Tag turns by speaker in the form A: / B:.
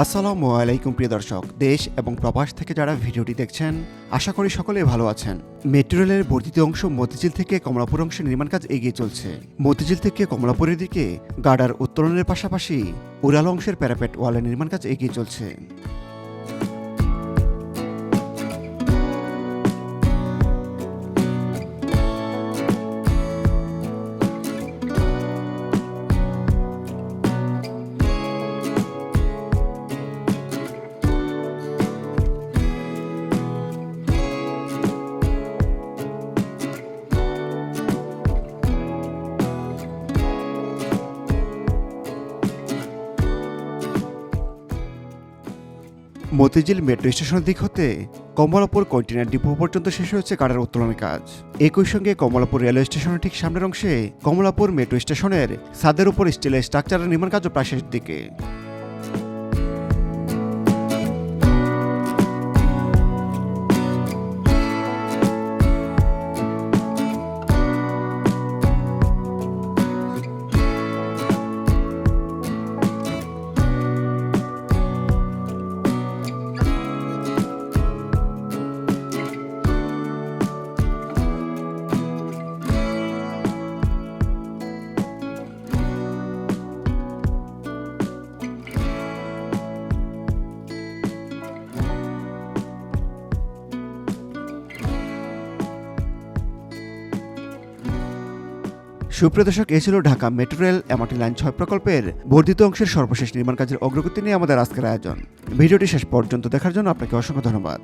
A: আসসালামু আলাইকুম প্রিয় দর্শক, দেশ এবং প্রবাস থেকে যারা ভিডিওটি দেখছেন, আশা করি সকলে ভালো আছেন। মেট্রো রেলের বর্ধিত অংশ মতিঝিল থেকে কমলাপুর অংশে নির্মাণ কাজ এগিয়ে চলছে। মতিঝিল থেকে কমলাপুরের দিকে গার্ডার উত্তোলনের পাশাপাশি উড়াল অংশের প্যারাপেট ওয়ালের নির্মাণ কাজ এগিয়ে চলছে। মতিঝিল মেট্রো স্টেশনের দিক হতে কমলাপুর কন্টেনার ডিপো পর্যন্ত শেষ হয়েছে কাটার উত্তোলনের কাজ। একই সঙ্গে কমলাপুর রেলওয়ে স্টেশনের ঠিক সামনের অংশে কমলাপুর মেট্রো স্টেশনের ছাদের উপর স্টিলের স্ট্রাকচারের নির্মাণ কাজও প্রায় শেষের দিকে। সুপ্রিয় দর্শক এ ছিল Dhaka metro rail MRT line ছয় প্রকল্পের বর্ধিত অংশের সর্বশেষ নির্মাণ কাজের অগ্রগতি নিয়ে আমাদের আজকের আয়োজন। ভিডিওটি শেষ পর্যন্ত দেখার জন্য আপনাকে অসংখ্য ধন্যবাদ।